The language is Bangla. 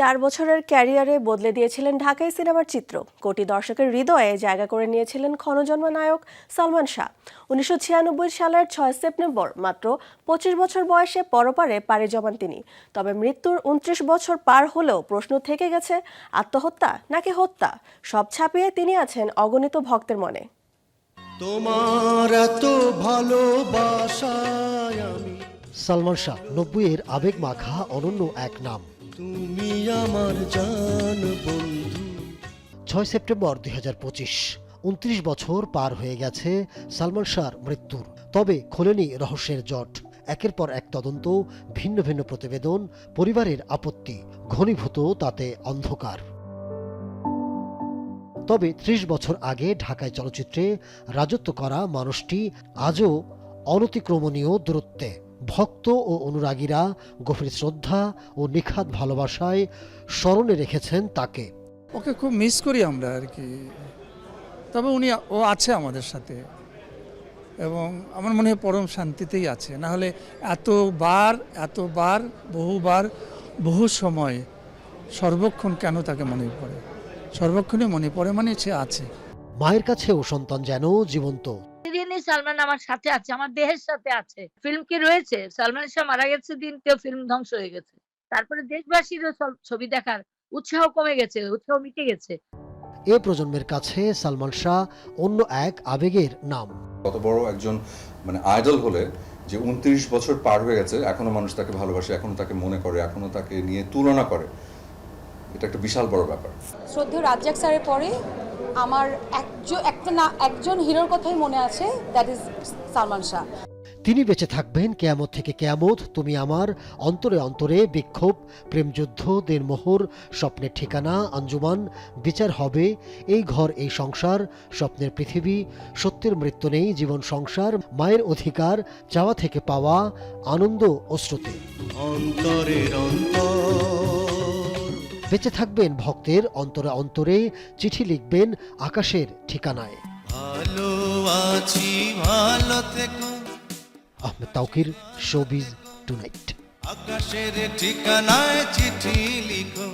চার বছরের ক্যারিয়ারে বদলে দিয়েছিলেন ঢাকাই সিনেমার চিত্র। কোটি দর্শকের হৃদয়ে জায়গা করে নিয়েছিলেন ক্ষণজন্ম নায়ক সালমান শাহ। উনিশশো সালের ছয় সেপ্টেম্বর মাত্র পঁচিশ বছর বয়সে পরপারে পাড়ি জমান তিনি। তবে মৃত্যুর উনত্রিশ বছর পার হলেও প্রশ্ন থেকে গেছে আত্মহত্যা নাকি হত্যা? সব ছাপিয়ে তিনি আছেন অগণিত ভক্তের মনে। তোমার এত ভালোবাসায় আমি সালমান শাহ নব্বইয়ের আবেগ মাখা অনন্য এক নাম। তুমি আমার জান বন্ধু। ছয় সেপ্টেম্বর দুই হাজার পঁচিশ, উনত্রিশ বছর পার হয়ে গেছে সালমান শাহর মৃত্যুর। তবে খোলেনি রহস্যের জট। একের পর এক তদন্ত, ভিন্ন ভিন্ন প্রতিবেদন, পরিবারের আপত্তি, ঘনীভূত তাতে অন্ধকার। তবে ত্রিশ বছর আগে ঢাকায় চলচ্চিত্রে রাজত্ব করা মানুষটি আজও অনতিক্রমণীয় দূরত্বে। ভক্ত ও অনুরাগীরা গভীর শ্রদ্ধা ও নিখাত ভালোবাসায় স্মরণে রেখেছেন তাকে। ওকে খুব মিস করি আমরা আর কি। তবে উনি ও আছে আমাদের সাথে। এবং আমার মনে হয় পরম শান্তিতেই আছে। না হলে এতবার এতবার বহুবার বহু সময় সর্বক্ষণ কেন তাকে মনে পড়ে? সর্বক্ষণই মনে পড়ে মানে সে আছে। মায়ের কাছেও সন্তান যেন জীবন্ত। সালমান আমার সাথে আছে আমার দেহের সাথে আছে। ফিল্ম কি রয়েছে? সালমান শাহ মারা গেছে দিন কেউ ফিল্ম ধ্বংস হয়ে গেছে। তারপরে দেশবাসীরও ছবি দেখার উৎসাহ কমে গেছে উৎসাহ মিটে গেছে। এ প্রজন্মের কাছে সালমান শাহ অন্য এক আবেগের নাম। কত বড় একজন মানে আইডল হলে যে উনত্রিশ বছর পার হয়ে গেছে এখনও মানুষ তাকে ভালোবাসে এখনও তাকে মনে করে এখনও তাকে নিয়ে তুলনা করে। এটা একটা বিশাল বড় ব্যাপার। শ্রদ্ধেয় রাজ্জাক স্যারের পরে আমার একজন একটা না একজন হিরোর কথাই মনে আছে দ্যাট ইজ সালমান শাহ। তিনি বেঁচে থাকবেন কেয়ামত থেকে কেয়ামত তুমি আমার অন্তরে অন্তরে বিক্ষোভ প্রেমযুদ্ধ দেড়মোহর স্বপ্নের ঠিকানা আঞ্জুমান বিচার হবে এই ঘর এই সংসার স্বপ্নের পৃথিবী সত্যের মৃত্যু নেই জীবন সংসার মায়ের অধিকার চাওয়া থেকে পাওয়া আনন্দ অশ্রুতি অন্তরের অন্তর। বেঁচে থাকবেন ভক্তের অন্তরে অন্তরে চিঠি লিখবেন আকাশের ঠিকানায়। ভালো আছি ভালো থেকো। Ahmed Taukir showbiz tonight. আকাশের ঠিকানায় চিঠি লিখো।